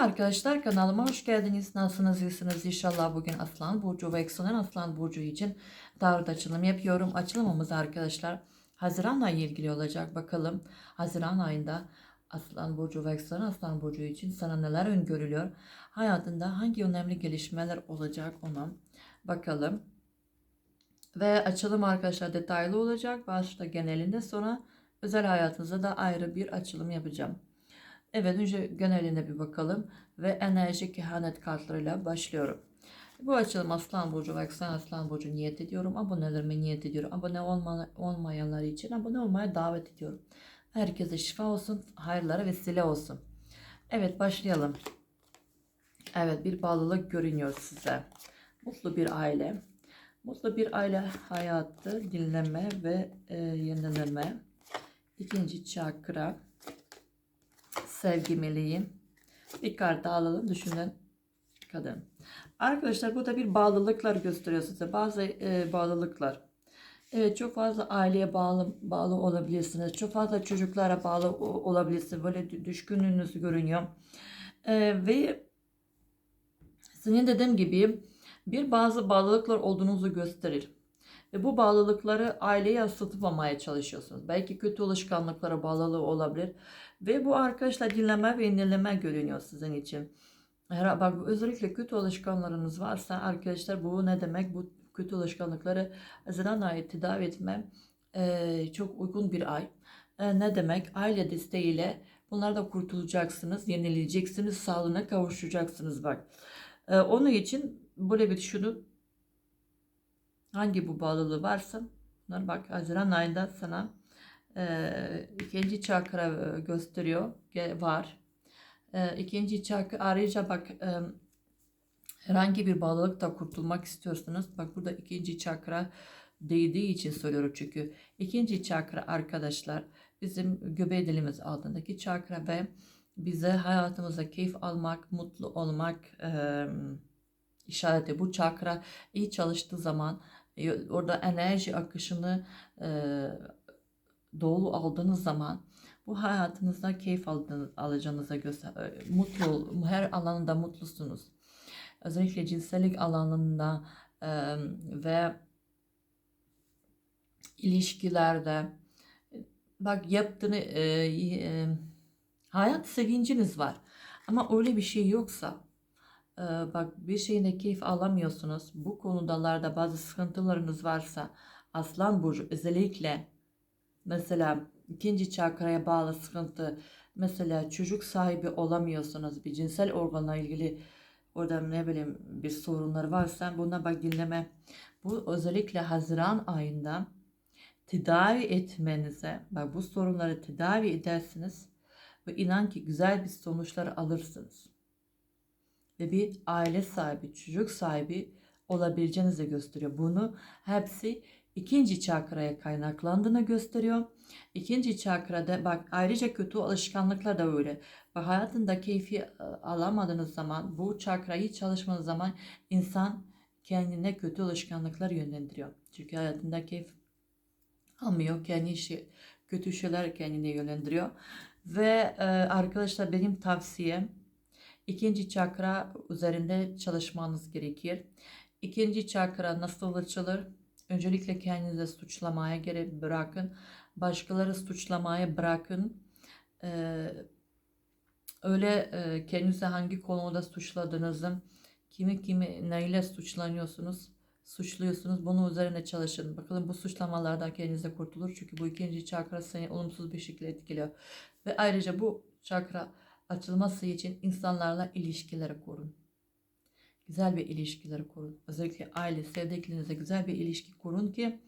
arkadaşlar kanalıma hoş geldiniz. Nasılsınız? İyisiniz inşallah. Bugün Aslan Burcu ve Eksonen Aslan Burcu için tarot açılım yapıyorum. Açılımımız arkadaşlar Haziran ayı ilgili olacak. Bakalım Haziran ayında Aslan Burcu ve Eksonen Aslan Burcu için sana neler öngörülüyor? Hayatında hangi önemli gelişmeler olacak ona bakalım. Ve açılım arkadaşlar detaylı olacak. Başta genelinde sonra özel hayatınızda da ayrı bir açılım yapacağım. Evet önce geneline bir bakalım ve enerji kehanet kartlarıyla başlıyorum. Bu açılım Aslan Burcu ve Eksen Aslan Burcu niyet ediyorum. Abonelerime niyet ediyorum. Abone olma, olmayanlar için abone olmaya davet ediyorum. Herkese şifa olsun, hayırlara vesile olsun. Evet başlayalım. Evet bir bağlılık görünüyor size. Mutlu bir aile. Mutlu bir aile hayatı, dinleme ve e, yenileme. İkinci çakra sevgi meleği. Bir kart daha alalım. Düşünen kadın. Arkadaşlar burada bir bağlılıklar gösteriyor size. Bazı e, bağlılıklar. Evet çok fazla aileye bağlı bağlı olabilirsiniz. Çok fazla çocuklara bağlı olabilirsiniz. Böyle dü- düşkünlüğünüz görünüyor. E, ve senin dediğim gibi bir bazı bağlılıklar olduğunuzu gösterir. Ve bu bağlılıkları aileye yansıtmamaya çalışıyorsunuz. Belki kötü alışkanlıklara bağlılığı olabilir. Ve bu arkadaşlar dinleme ve inleme görünüyor sizin için. Her, bak özellikle kötü alışkanlarınız varsa arkadaşlar bu ne demek? Bu kötü alışkanlıkları Haziran ayı tedavi etme e, çok uygun bir ay. E, ne demek? Aile desteğiyle bunlardan kurtulacaksınız, yenileyeceksiniz, sağlığına kavuşacaksınız bak. E, onun için böyle bir düşünün. Hangi bu bağlılığı varsa bunlar bak Haziran ayında sana e, ikinci çakra e, gösteriyor var. E, ikinci çakra ayrıca bak e, herhangi bir bağlılıkta kurtulmak istiyorsunuz. Bak burada ikinci çakra değdiği için söylüyorum çünkü ikinci çakra arkadaşlar bizim göbeği dilimiz altındaki çakra ve bize hayatımıza keyif almak, mutlu olmak e, işareti. Bu çakra iyi çalıştığı zaman e, orada enerji akışını e, dolu aldığınız zaman bu hayatınızda keyif aldığınız, alacağınıza e, mutlu her alanda mutlusunuz. Özellikle cinsellik alanında e, ve ilişkilerde bak yaptığını e, e, hayat sevinciniz var ama öyle bir şey yoksa e, bak bir şeyine keyif alamıyorsunuz bu konudalarda bazı sıkıntılarınız varsa Aslan Burcu özellikle mesela ikinci çakraya bağlı sıkıntı mesela çocuk sahibi olamıyorsunuz bir cinsel organla ilgili orada ne bileyim bir sorunlar varsa buna bak dinleme. Bu özellikle Haziran ayında tedavi etmenize bak bu sorunları tedavi edersiniz ve inan ki güzel bir sonuçlar alırsınız. Ve bir aile sahibi çocuk sahibi olabileceğinizi gösteriyor. Bunu hepsi ikinci çakraya kaynaklandığını gösteriyor. İkinci çakrada bak ayrıca kötü alışkanlıklar da öyle. Bak hayatında keyfi e, alamadığınız zaman bu çakrayı çalışmanız zaman insan kendine kötü alışkanlıklar yönlendiriyor. Çünkü hayatında keyif almıyor. Kendi işi, kötü şeyler kendine yönlendiriyor. Ve e, arkadaşlar benim tavsiyem ikinci çakra üzerinde çalışmanız gerekir. İkinci çakra nasıl açılır? Öncelikle kendinize suçlamaya gerek bırakın. Başkaları suçlamaya bırakın. Ee, öyle e, kendinize hangi konuda suçladığınızı, kimi kimi neyle suçlanıyorsunuz, suçluyorsunuz. Bunun üzerine çalışın. Bakalım bu suçlamalardan kendinize kurtulur. Çünkü bu ikinci çakra seni olumsuz bir şekilde etkiliyor. Ve ayrıca bu çakra açılması için insanlarla ilişkileri kurun. Güzel bir ilişkileri kurun. Özellikle aile, sevdiklerinizle güzel bir ilişki kurun ki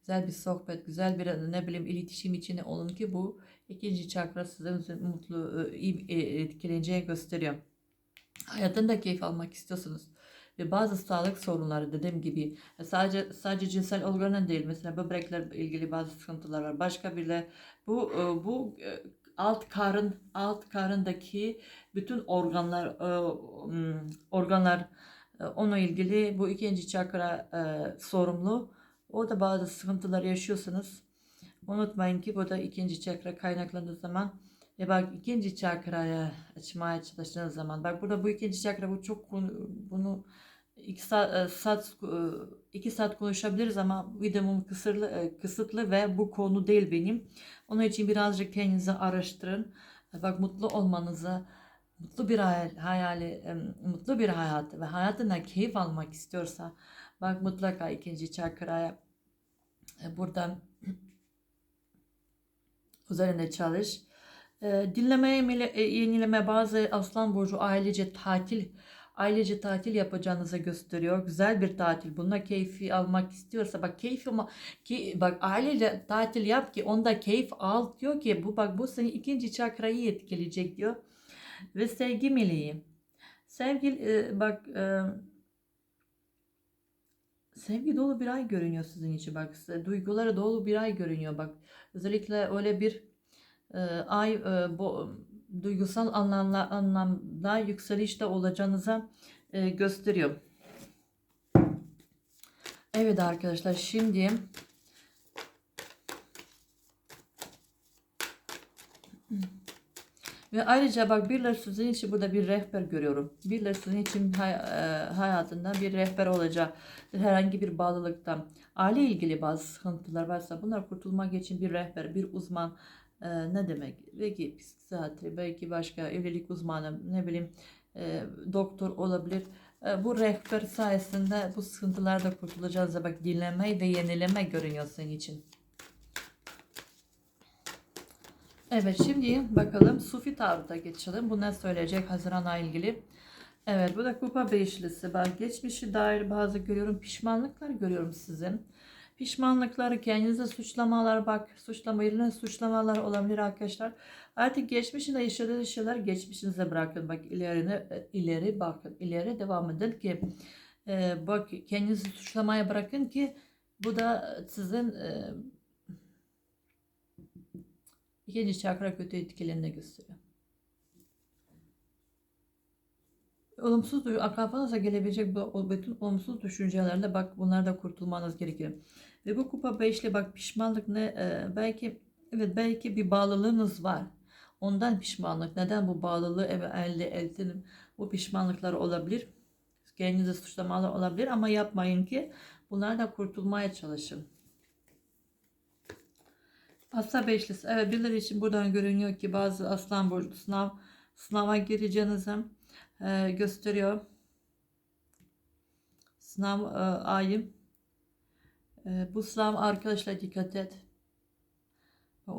güzel bir sohbet, güzel bir ne bileyim iletişim içine olun ki bu ikinci çakra size mutlu, e, iyi e, etkileneceği gösteriyor. Hayatında keyif almak istiyorsunuz ve bazı sağlık sorunları dediğim gibi e, sadece sadece cinsel organın değil mesela böbrekler ilgili bazı sıkıntılar var. Başka bir de bu bu alt karın alt karındaki bütün organlar hmm, organlar onunla ilgili bu ikinci çakra sorumlu. O da bazı sıkıntılar yaşıyorsunuz. Unutmayın ki bu da ikinci çakra kaynaklandığı zaman Ve bak ikinci çakraya açmaya çalıştığınız zaman bak burada bu ikinci çakra bu çok bunu iki saat, saat iki saat konuşabiliriz ama videomun kısırlı, e, kısıtlı ve bu konu değil benim. Onun için birazcık kendinizi araştırın. Bak mutlu olmanızı, mutlu bir hayal, hayali, e, mutlu bir hayat ve hayatına keyif almak istiyorsa bak mutlaka ikinci çakraya e, buradan üzerinde çalış. E, dinleme, yemile- e, yenileme bazı Aslan Burcu ailece tatil ailece tatil yapacağınızı gösteriyor. Güzel bir tatil. Bunda keyfi almak istiyorsa bak keyfi ama ki bak ailece tatil yap ki onda keyif al diyor ki bu bak bu senin ikinci çakrayı etkileyecek diyor. Ve sevgi meleği. Sevgi e, bak e, sevgi dolu bir ay görünüyor sizin için bak duygulara dolu bir ay görünüyor bak özellikle öyle bir e, ay e, bu duygusal anlamda, anlamda yükselişte olacağınıza e, gösteriyor. Evet arkadaşlar şimdi ve ayrıca bak birileri sizin için burada bir rehber görüyorum. Birileri sizin için hay- e, hayatında bir rehber olacak. Herhangi bir bağlılıktan. Aile ilgili bazı sıkıntılar varsa bunlar kurtulmak için bir rehber, bir uzman e, ne demek? Belki psikiyatri, belki başka evlilik uzmanı, ne bileyim e, doktor olabilir. E, bu rehber sayesinde bu sıkıntılarda kurtulacağız. Bak dinleme ve yenileme görünüyor senin için. Evet şimdi bakalım Sufi Tarot'a geçelim. Bu ne söyleyecek Haziran ayı ilgili? Evet bu da kupa beşlisi. Bak geçmişi dair bazı görüyorum pişmanlıklar görüyorum sizin. Pişmanlıkları kendinize suçlamalar bak suçlama yerine suçlamalar olabilir arkadaşlar. Artık geçmişinde yaşadığınız şeyler geçmişinize bırakın. Bak ilerine ileri bakın. ileri devam edin ki e, bak kendinizi suçlamaya bırakın ki bu da sizin e, ikinci çakra kötü etkilerini gösteriyor. Olumsuz duyu, kafanıza gelebilecek bu bütün olumsuz düşüncelerle bak bunlardan kurtulmanız gerekiyor. Ve bu kupa beşli bak pişmanlık ne e, belki evet belki bir bağlılığınız var. Ondan pişmanlık. Neden bu bağlılığı eve elde ettim? Bu pişmanlıklar olabilir. Kendinizi suçlamalar olabilir ama yapmayın ki bunlardan kurtulmaya çalışın. Asla beşlisi. Evet birileri için buradan görünüyor ki bazı aslan burcu sınav sınava gireceğinizi e, gösteriyor. Sınav e, ayı. E, bu sınav arkadaşlar dikkat et.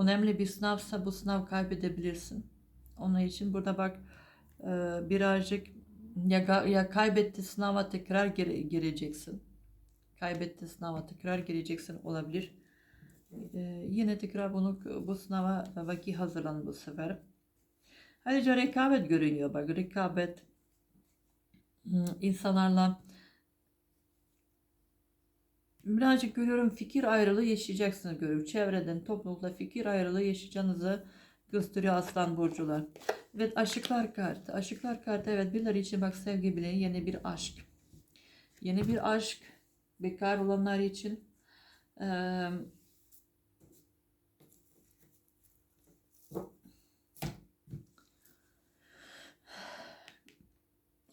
Önemli bir sınavsa bu sınav kaybedebilirsin. Onun için burada bak e, birazcık ya, ya kaybetti sınava tekrar gire- gireceksin. Kaybetti sınava tekrar gireceksin olabilir. E, yine tekrar bunu bu sınava vakit hazırlan bu sefer. Ayrıca rekabet görünüyor bak rekabet hmm, insanlarla birazcık görüyorum fikir ayrılığı yaşayacaksınız görüyorum. Çevreden toplulukla fikir ayrılığı yaşayacağınızı gösteriyor aslan burcular. Evet aşıklar kartı. Aşıklar kartı evet birileri için bak sevgi bile yeni bir aşk. Yeni bir aşk bekar olanlar için eee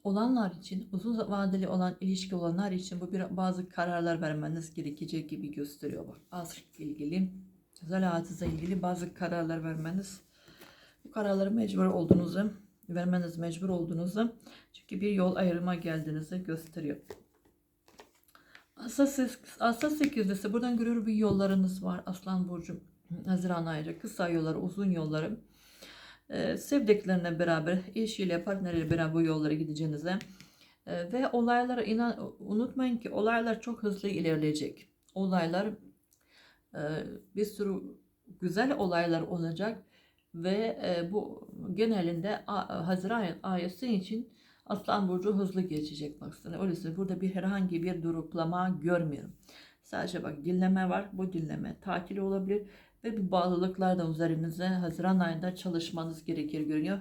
olanlar için, uzun vadeli olan ilişki olanlar için bu bir, bazı kararlar vermeniz gerekecek gibi gösteriyor. Bak aşkla ilgili, özel hayatınızla ilgili bazı kararlar vermeniz, bu kararları mecbur olduğunuzu, vermeniz mecbur olduğunuzu, çünkü bir yol ayrıma geldiğinizi gösteriyor. Asla, asla 8'desi buradan görüyorum bir yollarınız var Aslan Burcu. Haziran ayıca kısa yolları, uzun yolları e, sevdiklerine beraber, eşiyle, partneriyle beraber bu yollara gideceğinize e, ve olaylara inan unutmayın ki olaylar çok hızlı ilerleyecek. Olaylar e, bir sürü güzel olaylar olacak ve e, bu genelinde Haziran sizin için Aslan Burcu hızlı geçecek baksana. Öyleyse burada bir herhangi bir duruklama görmüyorum. Sadece bak dinleme var. Bu dinleme tatil olabilir ve bu bağlılıklardan üzerinize Haziran ayında çalışmanız gerekir görünüyor.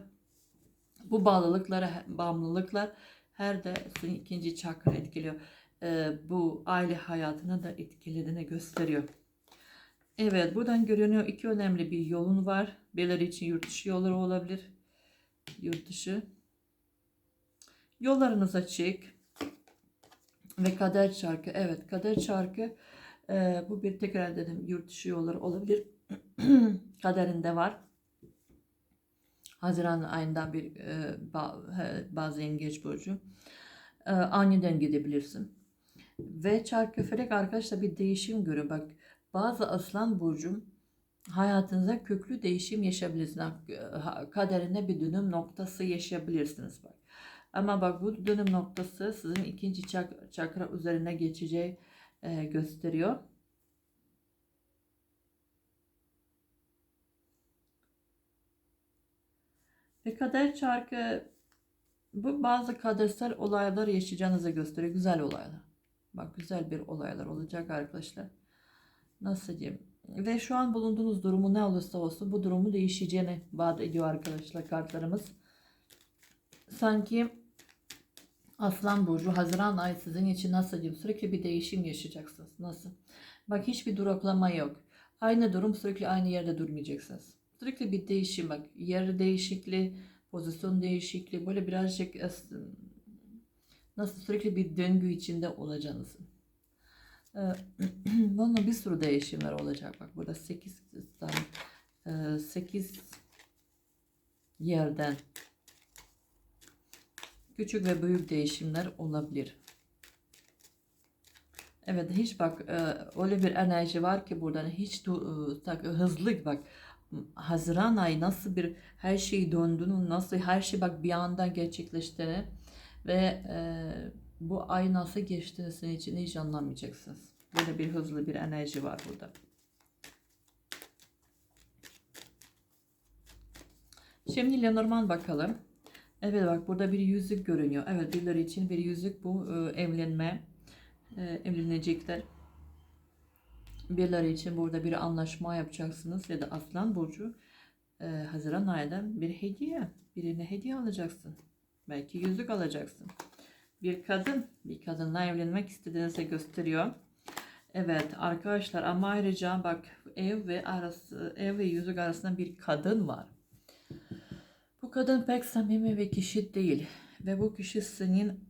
Bu bağlılıklara, bağımlılıklar her de sizin ikinci çakra etkiliyor. Ee, bu aile hayatını da etkilediğini gösteriyor. Evet buradan görünüyor iki önemli bir yolun var. Birileri için yurt dışı yolları olabilir. Yurt dışı. Yollarınız açık. Ve kader çarkı. Evet kader çarkı. E, bu bir tekrar dedim yurt dışı yolları olabilir. Kaderinde var. Haziran ayından bir e, bazı yengeç burcu. E, aniden gidebilirsin. Ve çarkı felek arkadaşlar bir değişim görüyor. Bak bazı aslan burcu hayatınıza köklü değişim yaşayabilirsiniz. Kaderinde bir dönüm noktası yaşayabilirsiniz bak. Ama bak bu dönüm noktası sizin ikinci çak- çakra üzerine geçeceği e, gösteriyor. Ve kader çarkı bu bazı kadersel olaylar yaşayacağınızı gösteriyor. Güzel olaylar. Bak güzel bir olaylar olacak arkadaşlar. Nasıl diyeyim? Ve şu an bulunduğunuz durumu ne olursa olsun bu durumu değişeceğini vaat ediyor arkadaşlar kartlarımız. Sanki Aslan Burcu Haziran ayı sizin için nasıl diyeyim sürekli bir değişim yaşayacaksınız. Nasıl? Bak hiçbir duraklama yok. Aynı durum sürekli aynı yerde durmayacaksınız. Sürekli bir değişim bak. Yer değişikliği, pozisyon değişikliği böyle birazcık as- nasıl sürekli bir döngü içinde olacağınız. Ee, Bunun bir sürü değişimler olacak. Bak burada 8 tane 8 yerden küçük ve büyük değişimler olabilir. Evet hiç bak e, öyle bir enerji var ki buradan hiç e, hızlı bak Haziran ayı nasıl bir her şey döndüğünü nasıl her şey bak bir anda gerçekleştiğini ve e, bu ay nasıl geçtiğini senin için hiç anlamayacaksınız. Böyle bir hızlı bir enerji var burada. Şimdi Lenormand bakalım. Evet bak burada bir yüzük görünüyor. Evet birileri için bir yüzük bu e, evlenme e, evlenecekler. Birileri için burada bir anlaşma yapacaksınız ya da Aslan Burcu e, Haziran ayında bir hediye birine hediye alacaksın. Belki yüzük alacaksın. Bir kadın bir kadınla evlenmek istediğinizi gösteriyor. Evet arkadaşlar ama ayrıca bak ev ve arası ev ve yüzük arasında bir kadın var. Bu kadın pek samimi ve kişi değil ve bu kişi senin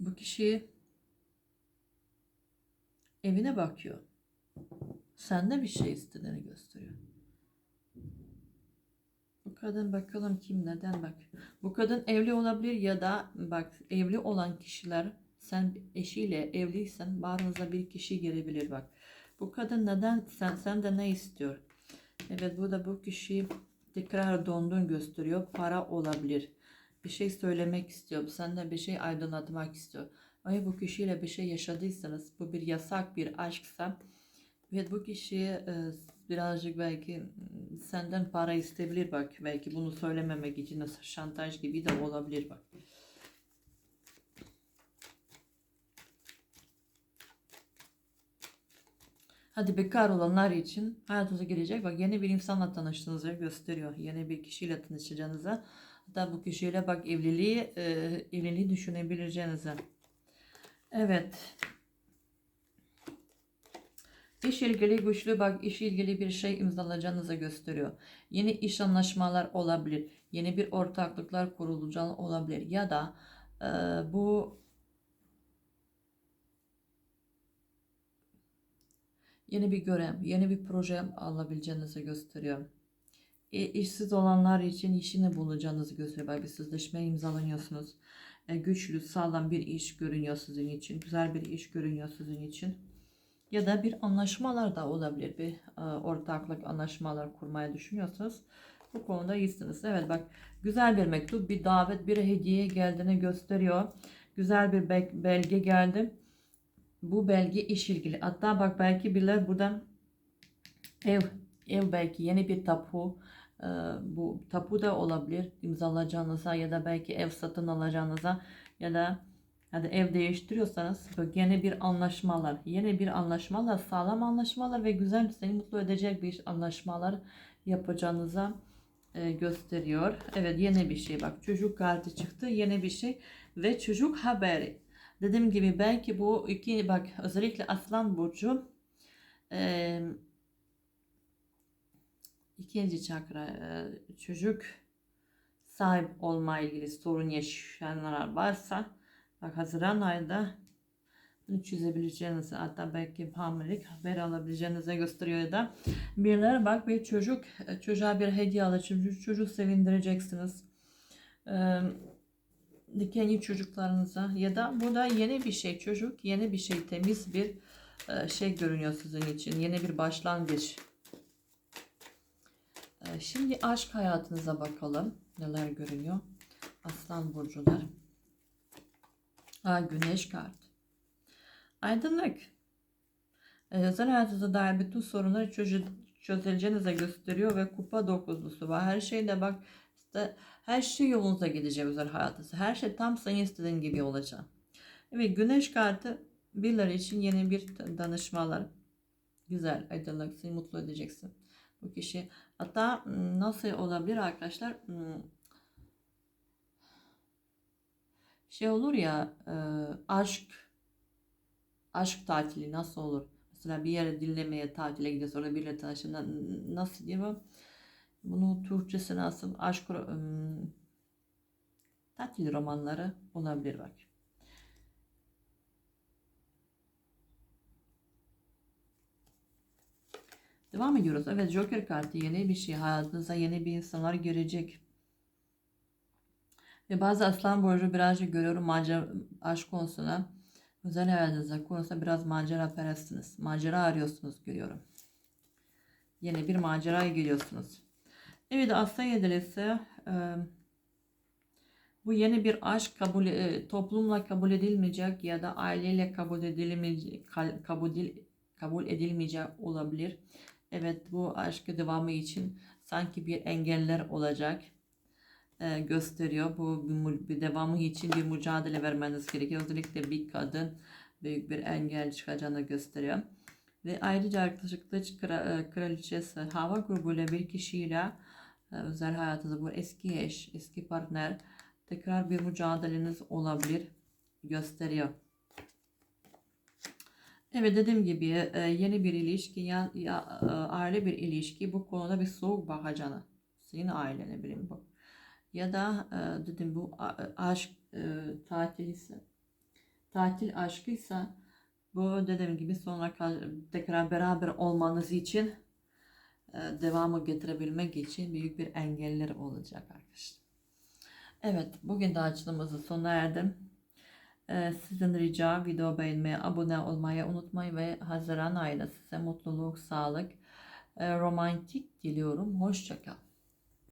bu kişi evine bakıyor. Sende bir şey istediğini gösteriyor. Bu kadın bakalım kim neden bak. Bu kadın evli olabilir ya da bak evli olan kişiler sen eşiyle evliysen aranızda bir kişi gelebilir bak. Bu kadın neden sen sende ne istiyor? Evet burada bu kişi tekrar dondun gösteriyor. Para olabilir. Bir şey söylemek istiyor. Senden bir şey aydınlatmak istiyor. Ay bu kişiyle bir şey yaşadıysanız bu bir yasak bir aşksa ve bu kişi e, birazcık belki m, senden para isteyebilir bak. Belki bunu söylememek için nasıl şantaj gibi de olabilir bak. Hadi bekar olanlar için hayatınıza girecek. Bak yeni bir insanla tanıştığınızı gösteriyor. Yeni bir kişiyle tanışacağınızı. Hatta bu kişiyle bak evliliği, e, evliliği düşünebileceğinizi. Evet. İş ilgili güçlü bak iş ilgili bir şey imzalayacağınızı gösteriyor. Yeni iş anlaşmalar olabilir. Yeni bir ortaklıklar kurulacağı olabilir. Ya da e, bu yeni bir görev, yeni bir proje alabileceğinizi gösteriyor. E, işsiz olanlar için işini bulacağınızı gösteriyor. Belki sözleşme imzalanıyorsunuz. E, güçlü, sağlam bir iş görünüyor sizin için. Güzel bir iş görünüyor sizin için. Ya da bir anlaşmalar da olabilir. Bir e, ortaklık anlaşmalar kurmaya düşünüyorsanız bu konuda iyisiniz. Evet bak güzel bir mektup, bir davet, bir hediye geldiğini gösteriyor. Güzel bir bel- belge geldi. Bu belge iş ilgili. Hatta bak belki birileri buradan ev, ev belki yeni bir tapu, e, bu tapu da olabilir imzalayacağınıza ya da belki ev satın alacağınıza ya da ya da ev değiştiriyorsanız yeni bir anlaşmalar, yeni bir anlaşmalar, sağlam anlaşmalar ve güzel seni mutlu edecek bir anlaşmalar yapacağınıza e, gösteriyor. Evet yeni bir şey bak çocuk kartı çıktı yeni bir şey ve çocuk haberi. Dediğim gibi belki bu iki bak özellikle Aslan Burcu Ee, ikinci çakra e, çocuk sahip olma ilgili sorun yaşayanlar varsa bak Haziran ayında çözebileceğinizi hatta belki hamilelik haber alabileceğinize gösteriyor da birileri bak bir çocuk e, çocuğa bir hediye alacak çocuk sevindireceksiniz. Ee, kendi çocuklarınıza ya da bu da yeni bir şey çocuk yeni bir şey temiz bir e, şey görünüyor sizin için yeni bir başlangıç Ee, Şimdi aşk hayatınıza bakalım. Neler görünüyor? Aslan burcular. Ha, güneş kart. Aydınlık. Ee, Özel hayatınıza dair bütün sorunları çözü, çözüleceğinize gösteriyor ve kupa dokuzlusu var. Her şeyde bak işte her şey yolunuza gidecek özel hayatınızda. Her şey tam senin istediğin gibi olacak. Evet güneş kartı birileri için yeni bir danışmalar. Güzel aydınlık seni mutlu edeceksin. Bu kişi hatta m, nasıl olabilir arkadaşlar? M, Şey olur ya e, aşk aşk tatili nasıl olur? Mesela bir yere dinlemeye tatile gidiyorsun orada biriyle tanışın. Na- Nasıl diye bu? Bunu Türkçesi nasıl? Aşk tatil romanları olabilir bak. Devam ediyoruz. Evet Joker kartı yeni bir şey. Hayatınıza yeni bir insanlar girecek. Ve bazı aslan burcu birazcık görüyorum macera aşk konusuna. Özel hayatınızda konusunda biraz macera perestsiniz. Macera arıyorsunuz görüyorum. Yeni bir maceraya geliyorsunuz. Evet aslan yedilisi bu yeni bir aşk kabul toplumla kabul edilmeyecek ya da aileyle kabul edilmeyecek kabul, kabul edilmeyecek olabilir. Evet bu aşkı devamı için sanki bir engeller olacak gösteriyor. Bu bir, devamı için bir mücadele vermeniz gerekiyor. Özellikle bir kadın büyük bir engel çıkacağını gösteriyor. Ve ayrıca arkadaşlık kılıç kra- e, kraliçesi hava grubuyla bir kişiyle özel hayatınızda bu eski eş, eski partner tekrar bir mücadeleniz olabilir gösteriyor. Evet dediğim gibi e, yeni bir ilişki ya, ya e, aile bir ilişki bu konuda bir soğuk bakacağını senin ailene bileyim bu. Ya da e, dedim bu aşk tatil ise tatil aşkıysa bu dediğim gibi sonra tekrar beraber olmanız için devamı getirebilmek için büyük bir engeller olacak arkadaşlar. Evet bugün de açılımımızı sona erdim. Ee, Sizden rica video beğenmeyi, abone olmayı unutmayın ve Haziran ayında size mutluluk, sağlık, e, romantik diliyorum. Hoşçakal.